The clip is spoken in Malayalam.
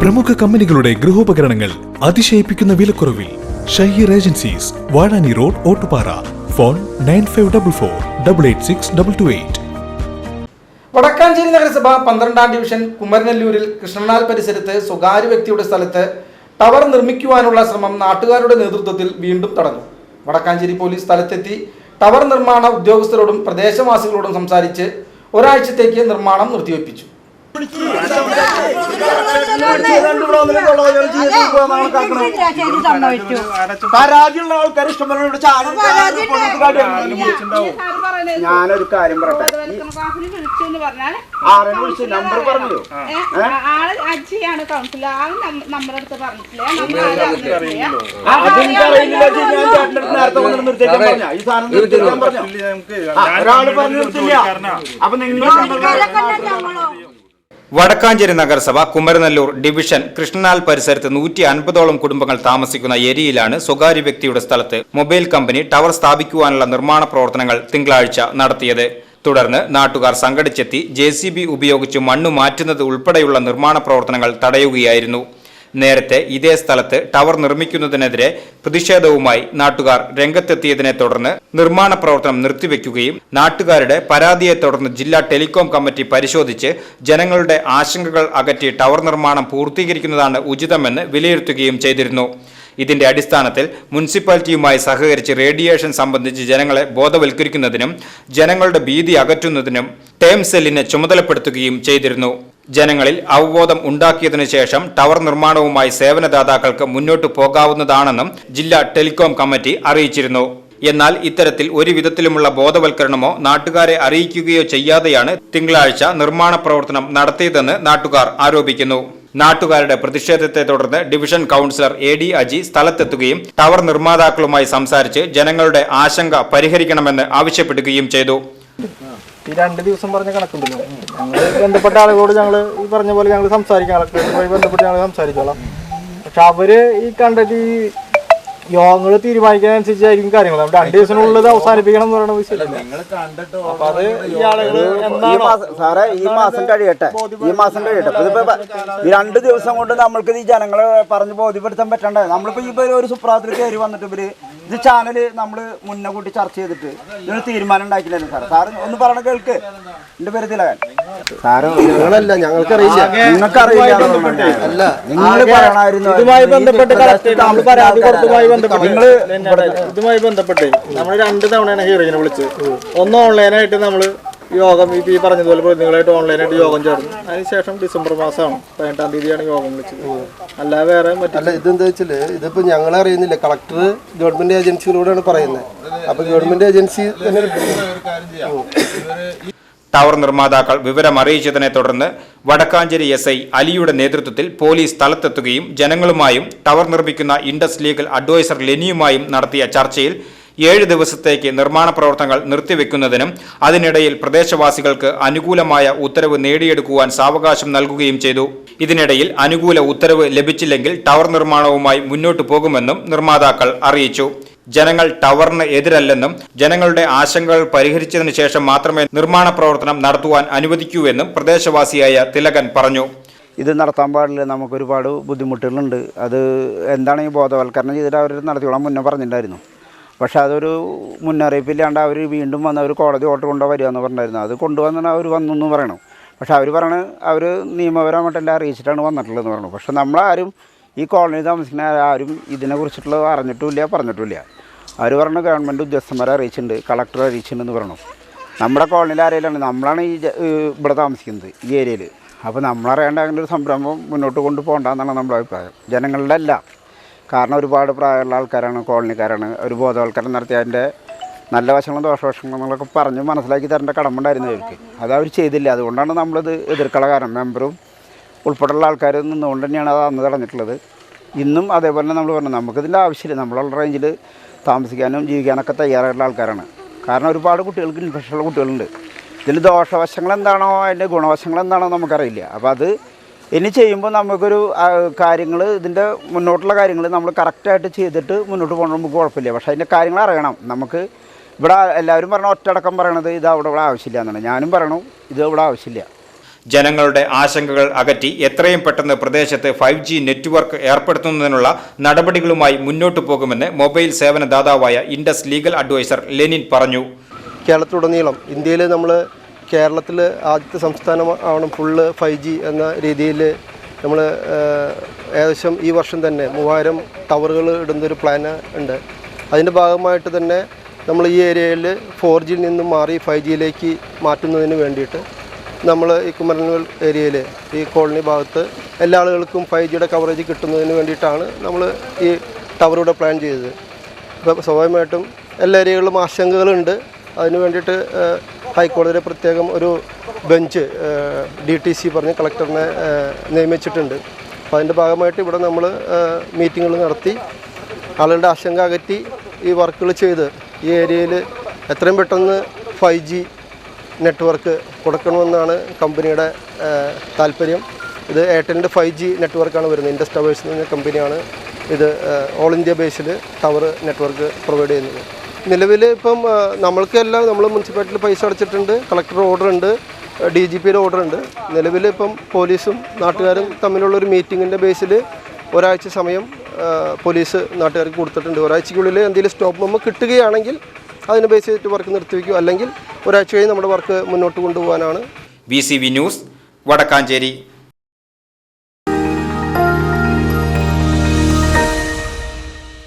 പ്രമുഖ കമ്പനികളുടെ ഗൃഹോപകരണങ്ങൾ അതിശയിപ്പിക്കുന്ന വിലക്കുറവിൽ Shaheer agencies Vazhani road Ottupara. Phone nine five double four double eight six double two eight. Vadakkanchery നഗരസഭ പന്ത്രണ്ടാം ഡിവിഷൻ കുമരനെല്ലൂരിൽ കൃഷ്ണനാൽ പരിസരത്ത് സ്വകാര്യ വ്യക്തിയുടെ സ്ഥലത്ത് ടവർ നിർമ്മിക്കുവാനുള്ള ശ്രമം നാട്ടുകാരുടെ നേതൃത്വത്തിൽ വീണ്ടും തടഞ്ഞു. വടക്കാഞ്ചേരി പോലീസ് സ്ഥലത്തെത്തി ടവർ നിർമ്മാണ ഉദ്യോഗസ്ഥരോടും പ്രദേശവാസികളോടും സംസാരിച്ച് ഒരാഴ്ചത്തേക്ക് നിർമ്മാണം നിർത്തിവെപ്പിച്ചു. പരാതിയുള്ള ആൾക്കാർ ഇഷ്ടംപോലെ ഞാനൊരു കാര്യം പറയട്ടെ ആരെന്നെ വിളിച്ച് നമ്പർ പറഞ്ഞോ ആൾ അജിയാണ് കൗൺസിലർ ആൾ നമ്പർ എടുത്ത് പറഞ്ഞിട്ടില്ല ആരും പറഞ്ഞ ഒരാൾ നിർത്തില്ല അപ്പൊ നിങ്ങൾ വടക്കാഞ്ചേരി നഗരസഭ കുമരനെല്ലൂർ ഡിവിഷൻ കൃഷ്ണനാൽ പരിസരത്ത് നൂറ്റി അൻപതോളം കുടുംബങ്ങൾ താമസിക്കുന്ന ഏരിയയിലാണ് സ്വകാര്യ വ്യക്തിയുടെ സ്ഥലത്ത് മൊബൈൽ കമ്പനി ടവർ സ്ഥാപിക്കുവാനുള്ള നിർമ്മാണ പ്രവർത്തനങ്ങൾ തിങ്കളാഴ്ച നടത്തിയത്. തുടർന്ന് നാട്ടുകാർ സംഘടിച്ചെത്തി ജെ ഉപയോഗിച്ച് മണ്ണ് മാറ്റുന്നത് ഉൾപ്പെടെയുള്ള നിർമ്മാണ പ്രവർത്തനങ്ങൾ തടയുകയായിരുന്നു. നേരത്തെ ഇതേ സ്ഥലത്ത് ടവർ നിർമ്മിക്കുന്നതിനെതിരെ പ്രതിഷേധവുമായി നാട്ടുകാർ രംഗത്തെത്തിയതിനെ തുടർന്ന് നിർമ്മാണ പ്രവർത്തനം നിർത്തിവെക്കുകയും നാട്ടുകാരുടെ പരാതിയെ തുടർന്ന് ജില്ലാ ടെലികോം കമ്മിറ്റി പരിശോധിച്ച് ജനങ്ങളുടെ ആശങ്കകൾ അകറ്റി ടവർ നിർമ്മാണം പൂർത്തീകരിക്കുന്നതാണ് ഉചിതമെന്ന് വിലയിരുത്തുകയും ചെയ്തിരുന്നു. ഇതിന്റെ അടിസ്ഥാനത്തിൽ മുനിസിപ്പാലിറ്റിയുമായി സഹകരിച്ച് റേഡിയേഷൻ സംബന്ധിച്ച് ജനങ്ങളെ ബോധവൽക്കരിക്കുന്നതിനും ജനങ്ങളുടെ ഭീതി അകറ്റുന്നതിനും ടേം സെല്ലിനെ ചുമതലപ്പെടുത്തുകയും ചെയ്തിരുന്നു. ജനങ്ങളിൽ അവബോധം ഉണ്ടാക്കിയതിനു ശേഷം ടവർ നിർമ്മാണവുമായി സേവനദാതാക്കൾക്ക് മുന്നോട്ടു പോകാവുന്നതാണെന്നും ജില്ലാ ടെലികോം കമ്മിറ്റി അറിയിച്ചിരുന്നു. എന്നാൽ ഇത്തരത്തിൽ ഒരു വിധത്തിലുമുള്ള ബോധവൽക്കരണമോ നാട്ടുകാരെ അറിയിക്കുകയോ ചെയ്യാതെയാണ് തിങ്കളാഴ്ച നിർമ്മാണ പ്രവർത്തനം നടത്തിയതെന്ന് നാട്ടുകാർ ആരോപിക്കുന്നു. നാട്ടുകാരുടെ പ്രതിഷേധത്തെ തുടർന്ന് division councillor A D Aji സ്ഥലത്തെത്തുകയും tower നിർമ്മാതാക്കളുമായി സംസാരിച്ച് ജനങ്ങളുടെ ആശങ്ക പരിഹരിക്കണമെന്ന് ആവശ്യപ്പെടുകയും ചെയ്തു. ഈ രണ്ട് ദിവസം പറഞ്ഞ കണക്കുണ്ടല്ലോ. ഞങ്ങൾ ബന്ധപ്പെട്ട ആളുകളോട് ഞങ്ങൾ ഈ പറഞ്ഞ പോലെ ഞങ്ങൾ സംസാരിക്കാം. കളക്ടറേറ്റുമായി ബന്ധപ്പെട്ട് ഞങ്ങൾ സംസാരിച്ചോളാം. പക്ഷെ അവർ ഈ കണ്ടിട്ട് ഈ യോഗങ്ങൾ തീരുമാനിക്കുന്നതനുസരിച്ചായിരിക്കും കാര്യങ്ങൾ നമ്മുടെ രണ്ട് ദിവസത്തിനുള്ളത് അവസാനിപ്പിക്കണം എന്ന് പറയുന്ന മാസം സാറേ ഈ മാസം കഴിയട്ടെ. ഈ മാസം കഴിയട്ടെ. ഇതിപ്പോ ഈ രണ്ട് ദിവസം കൊണ്ട് നമ്മൾക്ക് ഈ ജനങ്ങളെ പറഞ്ഞ് ബോധ്യപ്പെടുത്താൻ പറ്റണ്ടേ? നമ്മളിപ്പോ ഈ ഇപ്പൊ ഒരു സുപ്രാത്തിൽ കയറി വന്നിട്ട് ഇവർ ഇത് ചാനൽ നമ്മൾ മുന്നേ കൂട്ടി ചർച്ച ചെയ്തിട്ട് ഇതിന് തീരുമാനം ഉണ്ടാക്കില്ലല്ലോ സാർ സാറ് ഒന്ന് പറഞ്ഞ കേൾക്ക്. എന്റെ പേര് തിലകൻ. സാറ് ഞങ്ങളല്ല ഞങ്ങൾക്കറിയില്ല. നിങ്ങൾക്ക് അറിയില്ല നിങ്ങൾ പറയണമായിരുന്നു ഇതുമായി ബന്ധപ്പെട്ട് നമ്മൾ നിങ്ങൾ ഇതുമായി ബന്ധപ്പെട്ട് നമ്മൾ രണ്ട് തവണയാണ് ഹീറോയിനെ വിളിച്ചത്. ഒന്ന് ഓൺലൈനായിട്ട് നമ്മൾ യോഗം ഇപ്പൊ ഈ പറഞ്ഞതുപോലെ പ്രതിനിധികളായിട്ട് ഓൺലൈനായിട്ട് യോഗം ചേർന്നു. അതിനുശേഷം ഡിസംബർ മാസമാണ്. പതിനെട്ടാം തീയതിയാണ് യോഗം വിളിച്ചത്. അല്ലാതെ വേറെ മറ്റു അല്ല ഇതെന്താ വെച്ചാൽ ഇതിപ്പോൾ ഞങ്ങൾ അറിയുന്നില്ല. കളക്ടർ ഗവൺമെന്റ് ഏജൻസികളോടാണ് പറയുന്നത് അപ്പൊ ഗവൺമെന്റ് ഏജൻസി തന്നെ ടവർ നിർമ്മാതാക്കൾ വിവരം അറിയിച്ചതിനെ തുടർന്ന് വടക്കാഞ്ചേരി എസ് ഐ അലിയുടെ നേതൃത്വത്തിൽ പോലീസ് സ്ഥലത്തെത്തുകയും ജനങ്ങളുമായും ടവർ നിർമ്മിക്കുന്ന ഇൻഡസ് ലീഗൽ അഡ്വൈസർ ലെനിയുമായും നടത്തിയ ചർച്ചയിൽ ഏഴ് ദിവസത്തേക്ക് നിർമ്മാണ പ്രവർത്തനങ്ങൾ നിർത്തിവെക്കുന്നതിനും അതിനിടയിൽ പ്രദേശവാസികൾക്ക് അനുകൂലമായ ഉത്തരവ് നേടിയെടുക്കുവാൻ സാവകാശം നൽകുകയും ചെയ്തു. ഇതിനിടയിൽ അനുകൂല ഉത്തരവ് ലഭിച്ചില്ലെങ്കിൽ ടവർ നിർമ്മാണവുമായി മുന്നോട്ടു പോകുമെന്നും നിർമ്മാതാക്കൾ അറിയിച്ചു. ജനങ്ങൾ ടവറിന് എതിരല്ലെന്നും ജനങ്ങളുടെ ആശങ്കകൾ പരിഹരിച്ചതിനു ശേഷം മാത്രമേ നിർമ്മാണ പ്രവർത്തനം നടത്തുവാൻ അനുവദിക്കൂവെന്നും പ്രദേശവാസിയായ തിലകൻ പറഞ്ഞു. ഇത് നടത്താൻ പാടില്ല. നമുക്കൊരുപാട് ബുദ്ധിമുട്ടുകളുണ്ട്. അത് എന്താണ് ഈ ബോധവൽക്കരണം ചെയ്തിട്ട് അവർ നടത്തിയോളാൻ മുന്നേ പറഞ്ഞിട്ടുണ്ടായിരുന്നു. പക്ഷേ അതൊരു മുന്നറിയിപ്പില്ലാണ്ട് അവർ വീണ്ടും വന്ന് അവർ കോടതി ഓർഡർ കൊണ്ടുപോയി വരിക എന്ന് പറഞ്ഞിരുന്നു അത് കൊണ്ടുവന്നാൽ അവർ വന്നു എന്ന് പറയണം. പക്ഷേ അവർ പറയണ അവർ നിയമപരമായിട്ടെല്ലാം അറിയിച്ചിട്ടാണ് വന്നിട്ടുള്ളതെന്ന് പറഞ്ഞു പക്ഷേ നമ്മളാരും ഈ കോളനി താമസിക്കുന്ന ആരും ഇതിനെക്കുറിച്ചിട്ടുള്ള അറിഞ്ഞിട്ടുമില്ല പറഞ്ഞിട്ടുമില്ല. അവർ പറഞ്ഞു ഗവൺമെന്റ് ഉദ്യോഗസ്ഥന്മാരെ അറിയിച്ചിട്ടുണ്ട് കളക്ടറെ അറിയിച്ചിട്ടുണ്ടെന്ന് പറഞ്ഞു നമ്മുടെ കോളനിയിൽ ആരെയിലാണ് നമ്മളാണ് ഈ ഇവിടെ താമസിക്കുന്നത് ഈ ഏരിയയിൽ അപ്പോൾ നമ്മളറിയാണ്ട് അങ്ങനെ ഒരു സംരംഭം മുന്നോട്ട് കൊണ്ടുപോകണ്ടെന്നാണ് നമ്മുടെ അഭിപ്രായം. ജനങ്ങളുടെ അല്ല. കാരണം ഒരുപാട് പ്രായമുള്ള ആൾക്കാരാണ് കോളനിക്കാരാണ് ഒരു ബോധവൽക്കരണം നടത്തി അതിന്റെ നല്ല വശങ്ങളും ദോഷവശങ്ങളും എന്നൊക്കെ പറഞ്ഞ് മനസ്സിലാക്കി തരേണ്ട കടമുണ്ടായിരുന്നു അവർക്ക് അത് അവർ ചെയ്തില്ല. അതുകൊണ്ടാണ് നമ്മളിത് എതിർക്കള കാരണം. മെമ്പറും ഉൾപ്പെടെയുള്ള ആൾക്കാർ നിന്നുകൊണ്ട് തന്നെയാണ് അത് അന്ന് തടഞ്ഞിട്ടുള്ളത്. ഇന്നും അതേപോലെ നമ്മൾ പറഞ്ഞു നമുക്കിതിന്റെ ആവശ്യമില്ല. നമ്മളുള്ള റേഞ്ചിൽ താമസിക്കാനും ജീവിക്കാനൊക്കെ തയ്യാറായിട്ടുള്ള ആൾക്കാരാണ്. കാരണം ഒരുപാട് കുട്ടികൾക്ക് ഇൻഫെക്ഷനുള്ള കുട്ടികളുണ്ട്. ഇതിൽ ദോഷവശങ്ങൾ എന്താണോ അതിന്റെ ഗുണവശങ്ങൾ എന്താണോ നമുക്കറിയില്ല. അപ്പോൾ അത് ഇനി ചെയ്യുമ്പോൾ നമുക്കൊരു കാര്യങ്ങൾ ഇതിന്റെ മുന്നോട്ടുള്ള കാര്യങ്ങൾ നമ്മൾ കറക്റ്റായിട്ട് ചെയ്തിട്ട് മുന്നോട്ട് പോകണം നമുക്ക് കുഴപ്പമില്ല. പക്ഷേ അതിന്റെ കാര്യങ്ങൾ അറിയണം. നമുക്ക് ഇവിടെ എല്ലാവരും പറഞ്ഞ ഒറ്റടക്കം പറയണത് ഇത് അവിടെ ഇവിടെ ആവശ്യമില്ല എന്നാണ്. ഞാനും പറയണു ഇത് ഇവിടെ ആവശ്യമില്ല. ജനങ്ങളുടെ ആശങ്കകൾ അകറ്റി എത്രയും പെട്ടെന്ന് പ്രദേശത്ത് ഫൈവ് ജി നെറ്റ്വർക്ക് ഏർപ്പെടുത്തുന്നതിനുള്ള നടപടികളുമായി മുന്നോട്ട് പോകുമെന്ന് മൊബൈൽ സേവനദാതാവായ ഇൻഡസ് ലീഗൽ അഡ്വൈസർ ലെനിൻ പറഞ്ഞു. കേരളത്തിലുടനീളം ഇന്ത്യയിൽ നമ്മൾ കേരളത്തിൽ ആദ്യത്തെ സംസ്ഥാനം ആവണം ഫുള്ള് ഫൈവ് ജി എന്ന രീതിയിൽ നമ്മൾ ഏകദേശം ഈ വർഷം തന്നെ മൂവായിരം ടവറുകൾ ഇടുന്നൊരു പ്ലാൻ ഉണ്ട്. അതിന്റെ ഭാഗമായിട്ട് തന്നെ നമ്മൾ ഈ ഏരിയയിൽ ഫോർ ജിയിൽ നിന്നും മാറി ഫൈവ് ജിയിലേക്ക് മാറ്റുന്നതിന് വേണ്ടിയിട്ട് നമ്മൾ ഈ കുമരനൂർ ഏരിയയിൽ ഈ കോളനി ഭാഗത്ത് എല്ലാ ആളുകൾക്കും ഫൈവ് ജിയുടെ കവറേജ് കിട്ടുന്നതിന് വേണ്ടിയിട്ടാണ് നമ്മൾ ഈ ടവറുടെ പ്ലാൻ ചെയ്തത്. അപ്പോൾ സ്വാഭാവികമായിട്ടും എല്ലാ ഏരിയകളിലും ആശങ്കകളുണ്ട്. അതിന് വേണ്ടിയിട്ട് ഹൈക്കോടതിയിലെ പ്രത്യേകം ഒരു ബെഞ്ച് ഡി ടി സി പറഞ്ഞ് കളക്ടറിനെ നിയമിച്ചിട്ടുണ്ട്. അപ്പോൾ അതിന്റെ ഭാഗമായിട്ട് ഇവിടെ നമ്മൾ മീറ്റിങ്ങുകൾ നടത്തി ആളുകളുടെ ആശങ്ക അകറ്റി ഈ വർക്കുകൾ ചെയ്ത് ഈ ഏരിയയിൽ എത്രയും പെട്ടെന്ന് ഫൈവ് ജി നെറ്റ്വർക്ക് കൊടുക്കണമെന്നാണ് കമ്പനിയുടെ താല്പര്യം. ഇത് എയർടെലിന്റെ ഫൈവ് ജി നെറ്റ്വർക്കാണ് വരുന്നത്. ഇൻഡസ് ടവേഴ്സ് എന്ന കമ്പനിയാണ് ഇത് ഓൾ ഇന്ത്യ ബേസിൽ ടവർ നെറ്റ്വർക്ക് പ്രൊവൈഡ് ചെയ്യുന്നത്. നിലവിൽ ഇപ്പം നമ്മൾക്കെല്ലാം നമ്മൾ മുനിസിപ്പാലിറ്റിയിൽ പൈസ അടച്ചിട്ടുണ്ട് കളക്ടർ ഓർഡർ ഉണ്ട് ഡി ജി പിയുടെ ഓർഡർ ഉണ്ട് നിലവിൽ ഇപ്പം പോലീസും നാട്ടുകാരും തമ്മിലുള്ള ഒരു മീറ്റിങ്ങിന്റെ ബേസിൽ ഒരാഴ്ച സമയം പോലീസ് നാട്ടുകാർക്ക് കൊടുത്തിട്ടുണ്ട്. ഒരാഴ്ചയ്ക്കുള്ളിൽ എന്തെങ്കിലും സ്റ്റോപ്പ് മെമ്മോ കിട്ടുകയാണെങ്കിൽ അതിന് ബേസ് ചെയ്തിട്ട് വർക്ക് നിർത്തിവെക്കും. അല്ലെങ്കിൽ ഒരാഴ്ച കഴിഞ്ഞ് നമ്മുടെ വർക്ക് മുന്നോട്ട് കൊണ്ടുപോകാനാണ്. V C V news Vadakkanchery.